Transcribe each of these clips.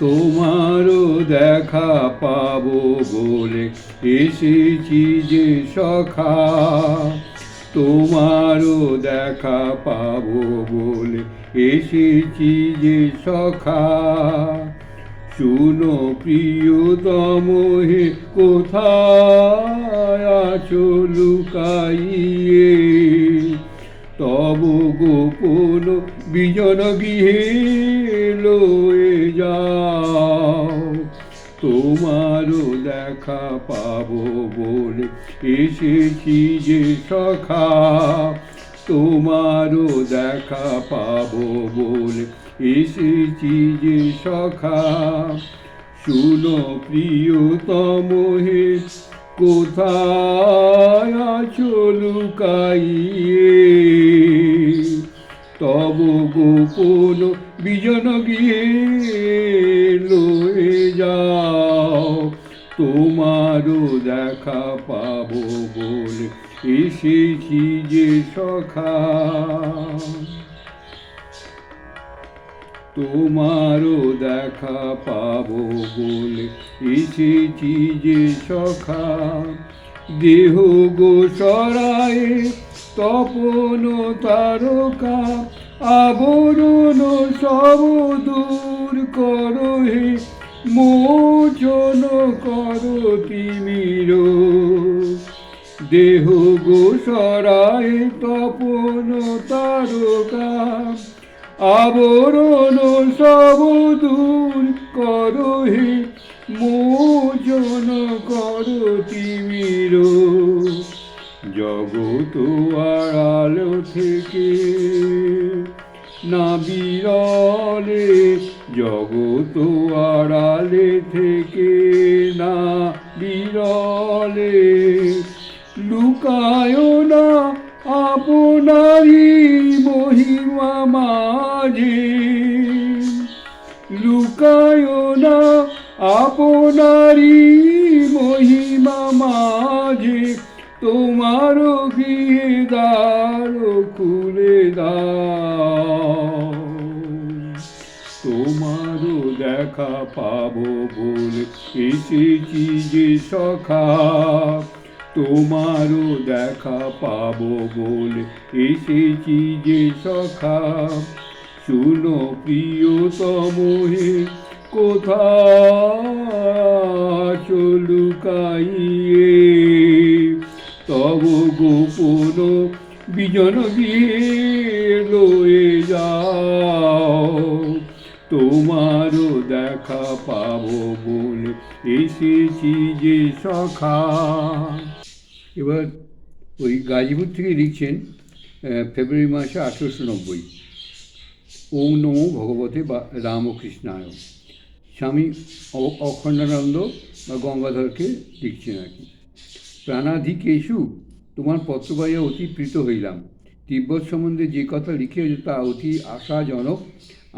তোমারও দেখা পাবো বলে এসেছি যে সখা। তোমারও দেখা পাবো বলে এসেছি যে সখা। শুনো প্রিয়তম, হে কোথায় আছো লুকাইয়ে? তব গোপন বিজন গৃহে লয়ে যাও দেখা পাবো বলে এসেছি যে সখা। তোমারও দেখা পাবো বলে এসেছি যে সখা। শুনো প্রিয়তম হে, কোথায় আছো লুকাইয়ে? তব গোপন বিজন গিয়ে লয়ে যাও। তোমারও দেখা পাবো বলে এসেছি যে সখা তোমারও দেখা পাবো বলে এসেছি যে সখা দেহ গো সরায়ে তপন তারকা, আবরণ সব দূর করো হে মোচন করো তিমির। দেহ গো সরায়ে তপন তারকা। আবরণ সব দূর করো হে মোচন করো তিমির। জগত আড়াল থেকে না বিরলে জগত আড়ালে থেকে না বিরলে লুকায় না আপনারই মহিমা মাঝে লুকায় না আপনারই মহিমা মাঝে, তোমার গৃহে দ্বার খুলে দাও। দেখা পাবো বলে এসেছি যে সখা, তোমারও দেখা পাবো বলে এসেছি যে সখা, শুনো প্রিয়তম হে, কোথায় চলুকাইয়ে তব গোপন বিজন গিয়ে দেখা পাবো বলে এসেছি যে সখা এবার ওই গাজীপুর থেকে লিখছেন ফেব্রুয়ারি মাসে আঠেরোশো নব্বই। ওম নমো ভগবতে বা রামকৃষ্ণায়। স্বামী অখণ্ডানন্দ বা গঙ্গাধরকে লিখছেন আর কি। প্রাণাধিকেশু, তোমার পত্র পাইয়া অতি প্রীত হইলাম। তিব্বত সম্বন্ধে যে কথা লিখিয়াছ তা অতি আশাজনক।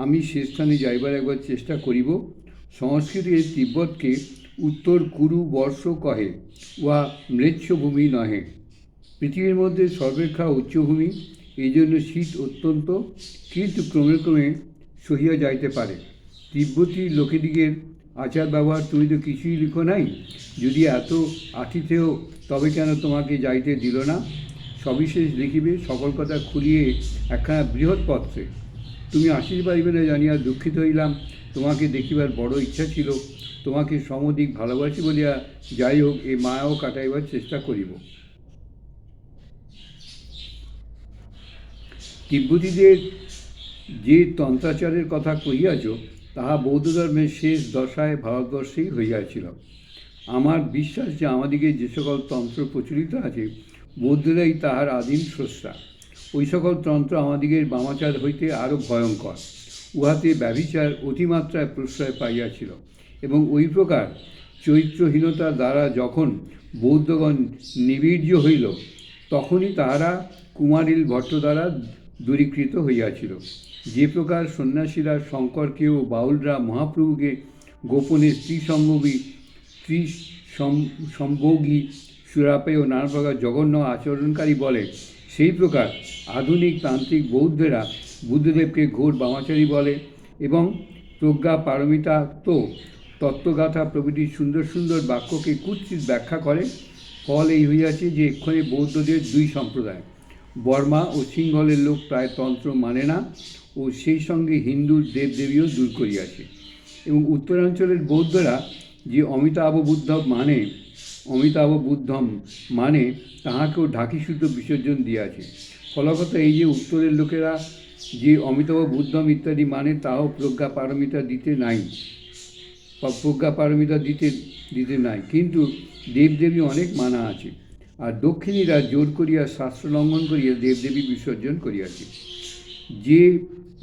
আমি সে স্থানে যাইবার একবার চেষ্টা করিব। সংস্কৃতে তিব্বতকে উত্তর কুরু বর্ষ কহে উহা ম্লেচ্ছ ভূমি নহে। পৃথিবীর মধ্যে সর্বেক্ষা উচ্চভূমি এই জন্য শীত অত্যন্ত কিন্তু ক্রমে ক্রমে সহিয়া যাইতে পারে। তিব্বতী লোকেদিগের আচার ব্যবহার তুমি তো কিছুই লিখো নাই, যদি এত আতিথেয়, তবে কেন তোমাকে যাইতে দিল না? সবিশেষ লিখিবে, সকল কথা খুলিয়ে একখানা বৃহৎ পত্রে। তুমি আসিতে পারিবে না জানিয়া দুঃখিত হইলাম। তোমাকে দেখিবার বড় ইচ্ছা ছিল। তোমাকে সমধিক ভালোবাসি বলিয়া যাই হোক এই মায়াও কাটাইবার চেষ্টা করিব। তিব্বতীদের যে তন্ত্রাচারের কথা কহিয়াছ, তাহা বৌদ্ধ ধর্মের শেষ দশায় ভারতবর্ষেই হইয়াছিল। আমার বিশ্বাস যে আমাদিকে যে সকল তন্ত্র প্রচলিত আছে, বৌদ্ধরাই তাহার আদিম স্রষ্টা। ওই সকল তন্ত্র আমাদিগের বামাচার হইতে আরও ভয়ঙ্কর। উহাতে ব্যভিচার অতিমাত্রায় প্রশ্রয় পাইয়াছিল এবং ওই প্রকার চরিত্রহীনতা দ্বারা যখন বৌদ্ধগণ নিবীর্য হইল, তখনই তাহারা কুমারিল ভট্ট দ্বারা দূরীকৃত হইয়াছিল। যে প্রকার সন্ন্যাসীরা শঙ্করকেও বাউলরা মহাপ্রভুকে গোপনে স্ত্রী সম্ভবী স্ত্রী সম- সম্ভোগী সুরাপেয় নানা প্রকার জঘন্য আচরণকারী বলে সেই প্রকার আধুনিক তান্ত্রিক বৌদ্ধেরা বুদ্ধদেবকে ঘোর বামাচারী বলে এবং প্রজ্ঞা পারমিতা তো তত্ত্বগাথা প্রভৃতি সুন্দর সুন্দর বাক্যকে কুৎসিত ব্যাখ্যা করে। ফল এই হইয়াছে যে এক্ষণে বৌদ্ধদের দুই সম্প্রদায়, বর্মা ও সিংহলের লোক প্রায় তন্ত্র মানে না ও সেই সঙ্গে হিন্দু দেবদেবীও দূর করিয়াছে। এবং উত্তরাঞ্চলের বৌদ্ধরা যে অমিতাভ বুদ্ধ মানে অমিতাভ বুদ্ধম মানে তাহাকেও ঢাকিসূত্র বিসর্জন দিয়াছে। ফলগত এই যে উত্তরের লোকেরা যে অমিতাভ বুদ্ধম ইত্যাদি মানে তাও প্রজ্ঞা পারমিতা দিতে নাই। প্রজ্ঞা পারমিতা দিতে দিতে নাই। কিন্তু দেবদেবী অনেক মানা আছে। আর দক্ষিণীরা জোর করিয়া শাস্ত্র লঙ্ঘন করিয়া দেবদেবী বিসর্জন করিয়াছে। যে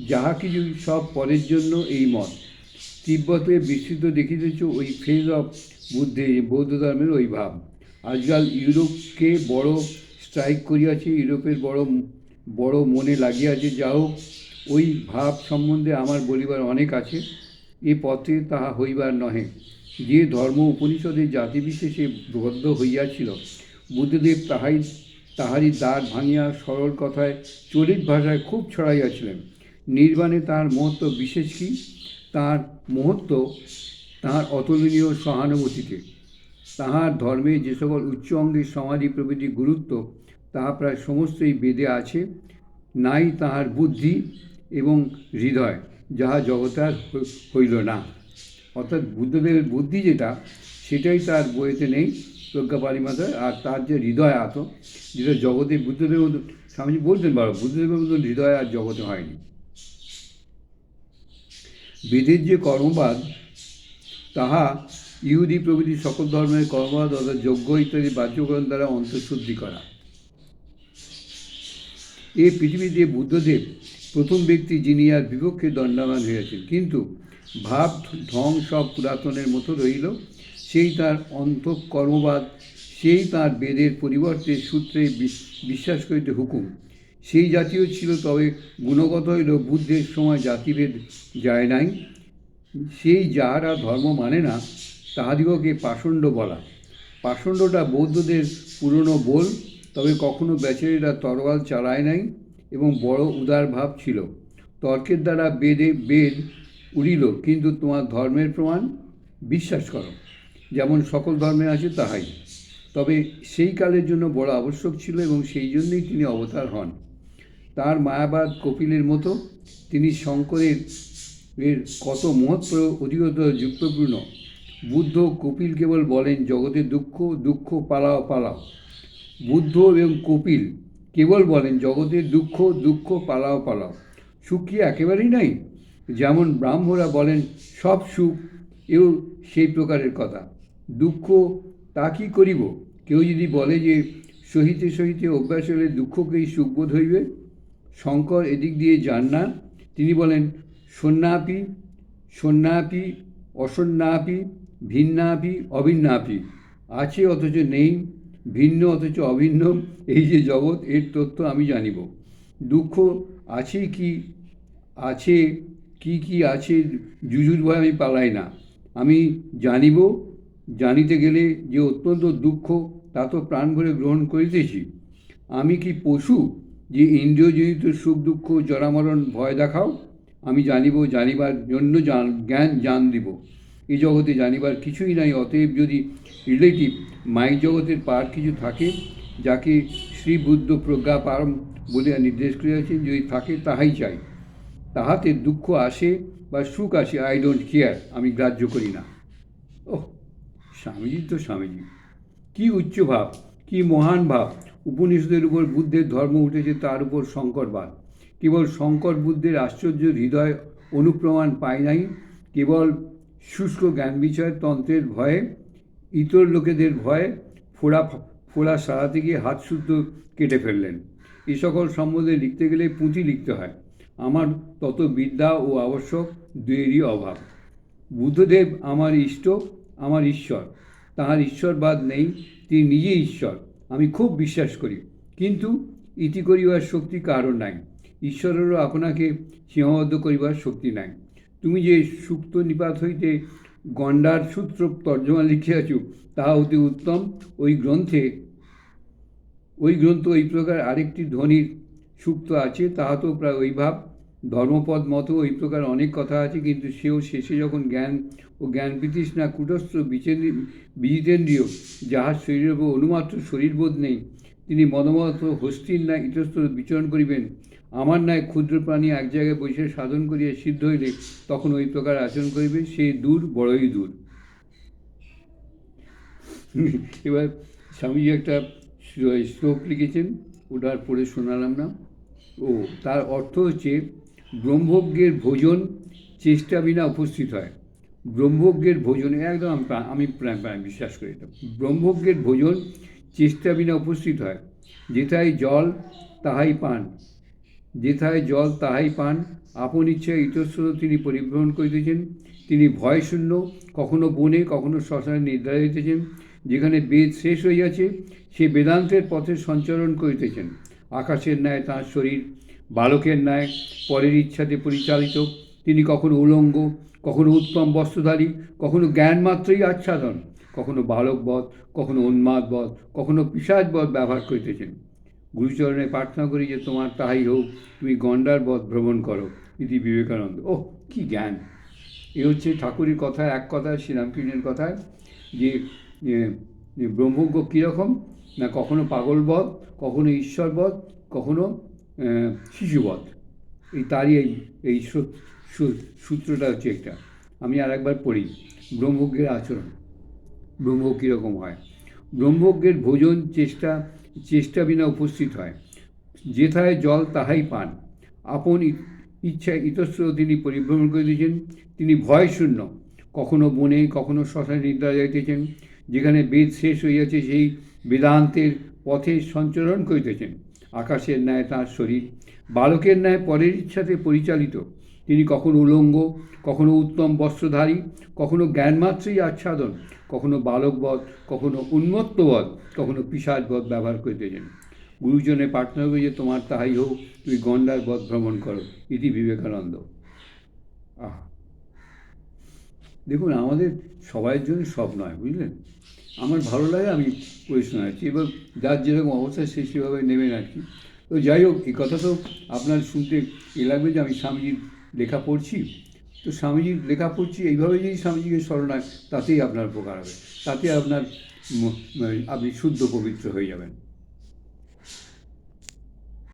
যাহা কিছু সব পরের জন্য এই মত। তিব্বতে বিস্তৃত দেখিতেছ, ওই ফেজ অফ বুদ্ধে, বৌদ্ধ ধর্মের ওই ভাব আজকাল ইউরোপকে বড় স্ট্রাইক করিয়াছে, ইউরোপের বড় বড় মনে লাগিয়াছে যা হোক, ওই ভাব সম্বন্ধে আমার বলিবার অনেক আছে। এ পথে তাহা হইবার নহে। যে ধর্ম উপনিষদের জাতিবিশেষে বদ্ধ হইয়াছিল, বুদ্ধদেব তাহাই, তাহারই দ্বার ভাঙিয়া সরল কথায় চলিত ভাষায় খুব ছড়াইয়াছিলেন। নির্বাণে তাহার মহত্ব বিশেষ কি? তাহার মহত্ব তাহার অতুলনীয় সহানুভূতিতে তাহার ধর্মে যে সকল উচ্চ অঙ্গের সমাধি প্রভৃতি গুরুত্ব, তাহা প্রায় সমস্তই বেদে আছে, নাই তাহার বুদ্ধি এবং হৃদয়, যাহা জগতে আর হইল না। অর্থাৎ বুদ্ধদেবের বুদ্ধি যেটা, সেটাই তার বইতে নেই প্রজ্ঞা পারিমাতায় আর তার যে হৃদয় আত যেটা জগতে বুদ্ধদেবের মতো, স্বামীজি বলতেন বারো, বুদ্ধদেবের মতন হৃদয় আর জগতে হয়নি। বেদের যে কর্মবাদ তাহা ইহুদি প্রভৃতি সকল ধর্মের কর্মবাদ অর্থাৎ যজ্ঞ ইত্যাদি বাহ্যকরণ দ্বারা অন্তঃশুদ্ধি করা। এই পৃথিবীতে বুদ্ধদেব প্রথম ব্যক্তি যিনি আর বিপক্ষে দণ্ডামান হয়েছেন। কিন্তু ভাব, ঢং সব পুরাতনের মতো রইল। সেই তার অন্তঃকর্মবাদ, সেই তার বেদের পরিবর্তে সূত্রে বিশ্বাস করিতে হুকুম। সেই জাতীয় ছিল তবে গুণগত হইল বুদ্ধের সময় জাতিভেদ যায় নাই। সেই যাহারা ধর্ম মানে না, তাহাদিগকে পাষণ্ড বলা। পাষণ্ডটা বৌদ্ধদের পুরনো বল, তবে কখনো বেচারীরা তরোয়াল চালায় নাই এবং বড় উদার ভাব ছিল। তর্কের দ্বারা বেদে বেদ উড়িল, কিন্তু তোমার ধর্মের প্রমাণ বিশ্বাস করো, যেমন সকল ধর্মে আছে তাহাই। তবে সেই কালের জন্য বড় আবশ্যক ছিল এবং সেই জন্যই তিনি অবতার হন। তার মায়াবাদ কপিলের মতো, তিনি শঙ্করের এর কত মহত্ব অধিকতর যুক্তপূর্ণ। বুদ্ধ কপিল কেবল বলেন জগতের দুঃখ দুঃখ, পালাও পালাও। বুদ্ধ এবং কপিল কেবল বলেন জগতের দুঃখ দুঃখ, পালাও পালাও। সুখ কি একেবারেই নাই? যেমন ব্রাহ্মরা বলেন, সব সুখ, এও সেই প্রকারের কথা। দুঃখ, তা কি করিব? কেউ যদি বলে যে, সহিতে সহিতে অভ্যাস হলে দুঃখকেই সুখবোধ হইবে? শঙ্কর এদিক দিয়ে যান না। তিনি বলেন সন্ন্যাপি সন্ন্যাপি অসন্ন্যাপি ভিন্নাপি অভিন্নাপি আছে অথচ নেই, ভিন্ন অথচ অভিন্ন। এই যে জগৎ, এর তথ্য আমি জানিব। দুঃখ আছে কি আছে কি কি আছে জুজুর ভয় আমি পালাই না। আমি জানিব, জানিতে গেলে যে অত্যন্ত দুঃখ, তা তো প্রাণ ভরে গ্রহণ করিতেছি। আমি কি পশু, যে ইন্দ্রিয়জনিত সুখ দুঃখ, জরামরণ, ভয় দেখাও? আমি জানিব, জানিবার জন্য জান, জ্ঞান জান দিব। এই জগতে জানিবার কিছুই নাই, অতএব যদি রিলেটিভ মাইক জগতের পার কিছু থাকে, যাকে শ্রী বুদ্ধ প্রজ্ঞা পারম বলিয়া নির্দেশ করিয়াছেন, যদি থাকে তাহাই চাই। তাহাতে দুঃখ আসে বা সুখ আসে আই ডোন্ট কেয়ার আমি গ্রাহ্য করি না। ওহ, স্বামীজি তো স্বামীজি। কী উচ্চ ভাব, কি মহান ভাব। উপনিষদের উপর বুদ্ধের ধর্ম উঠেছে, তার উপর শঙ্করবাদ কেবল শঙ্কর বুদ্ধের আশ্চর্য হৃদয় অনুপ্রমাণ পায় নাই, কেবল শুষ্ক জ্ঞান বিষয় তন্ত্রের ভয়ে, ইতর লোকেদের ভয়ে ফোড়া ফোড়া সারাতে গিয়ে হাত শুদ্ধ কেটে ফেললেন। এ সকল সম্বন্ধে লিখতে গেলে পুঁথি লিখতে হয়। আমার তত বিদ্যা ও আবশ্যক দুয়েরই অভাব। বুদ্ধদেব আমার ইষ্ট, আমার ঈশ্বর। তাহার ঈশ্বরবাদ নেই, তিনি নিজে ঈশ্বর। আমি খুব বিশ্বাস করি। কিন্তু ইতি করিবার শক্তি কারণ নাই। ঈশ্বরেরও আপনাকে সীমাবদ্ধ করিবার শক্তি নাই। তুমি যে সুক্ত নিপাত হইতে গণ্ডার সূত্র তর্জমা লিখিয়াছ, তাহা অতি উত্তম। ওই গ্রন্থে, ওই গ্রন্থ ওই প্রকার আরেকটি ধ্বনির সুক্ত আছে তাহা তো প্রায় ওই ভাব। ধর্মপদ মতো ওই প্রকার অনেক কথা আছে, কিন্তু সেও শেষে যখন জ্ঞান ও জ্ঞান বিতৃষ্ণা কুটস্থ বিজিতেন্দ্রিয় যাহার শরীরের উপর অনুমাত্র শরীরবোধ নেই, তিনি মদমত হস্তির না ইতস্তত বিচরণ করিবেন। আমার ন্যায় ক্ষুদ্র প্রাণী এক জায়গায় বসে সাধন করিয়া সিদ্ধ হইলে তখন ওই প্রকার আচরণ করিবে সে দূর বড়ই দূর। এবার স্বামীজি একটা শ্লোক লিখেছেন, ওটা আর পড়ে শোনালাম না। ও, তার অর্থ হচ্ছে, ব্রহ্মজ্ঞের ভোজন চেষ্টা বিনা উপস্থিত হয়। ব্রহ্মজ্ঞের ভোজন, একদম আমি প্রা- আমি প্রায় বিশ্বাস করি এটা। ব্রহ্মজ্ঞের ভোজন চেষ্টা বিনা উপস্থিত হয়। যেথায় জল, তাহাই পান। যেথায় জল তাহাই পান, আপন ইচ্ছায় ইতস্রত তিনি পরিভ্রমণ করিতেছেন। তিনি ভয়শূন্য, কখনো বনে, কখনো শ্মশানে নিদ্রা হইতেছেন যেখানে বেদ শেষ হইয়াছে, সে বেদান্তের পথে সঞ্চরণ করিতেছেন। আকাশের ন্যায় তাঁর শরীর, বালকের ন্যায় পরের ইচ্ছাতে পরিচালিত। তিনি কখনো উলঙ্গ, কখনো উত্তম বস্ত্রধারী, কখনো জ্ঞান মাত্রই আচ্ছাদন, কখনো বালকবধ, কখনো উন্মাদবধ, কখনো পিসাজবধ ব্যবহার করিতেছেন। গুরুচরণে প্রার্থনা করি যে তোমার তাহাই হোক তুমি গন্ডার বধ ভ্রমণ করো ইতি বিবেকানন্দ। ওহ কি জ্ঞান। এ হচ্ছে ঠাকুরের কথা এক কথায় শ্রীরামকৃষ্ণের কথায় যে ব্রহ্মজ্ঞ কীরকম না কখনো পাগলবধ কখনো ঈশ্বরবধ কখনো আহ, শিশুবধ এই তারই এই এই সূত্রটা হচ্ছে একটা। আমি আর একবার পড়ি ব্রহ্মজ্ঞের আচরণ ব্রহ্ম কীরকম হয়। ব্রহ্মজ্ঞের ভোজন চেষ্টা চেষ্টা বিনা উপস্থিত হয়। যেথায় জল তাহাই পান। আপন ইচ্ছায় ইতস্র তিনি পরিভ্রমণ করিতেছেন। তিনি ভয়শূন্য কখনো বনে, কখনো শ্মশানে নিদ্রা যাইতেছেন। যেখানে বেদ শেষ হইয়াছে, সেই বেদান্তের পথে সঞ্চরণ করিতেছেন। আকাশের ন্যায় তাঁর শরীর। বালকের ন্যায় পরের ইচ্ছাতে পরিচালিত। তিনি কখনো উলঙ্গ, কখনো উত্তম বস্ত্রধারী, কখনো জ্ঞানমাত্রই আচ্ছাদন, কখনো বালকবধ, কখনো উন্মত্তবধ, কখনো পিসাজবধ ব্যবহার করিতেছেন গুরুজনে প্রার্থনা করি যে তোমার তাহাই হোক, তুমি গন্ডার বধ ভ্রমণ করো, ইতি বিবেকানন্দ। আহ। দেখুন, আমাদের সবাইয়ের জন্য সব নয়, বুঝলেন? আমার ভালো লাগে, আমি পড়ে শোনাচ্ছি এবার যার যেরকম অবস্থা, সে সেভাবে নেবেন আর কি। তো যাই হোক, এই কথা তো আপনার শুনতে এ লাগবে যে আমি স্বামীজির লেখা পড়ছি, তো স্বামীজির লেখা পড়ছি এইভাবে যদি স্বামীজিকে স্মরণ হয়, তাতেই আপনার উপকার হবে, তাতে আপনার মানে আপনি শুদ্ধ পবিত্র হয়ে যাবেন।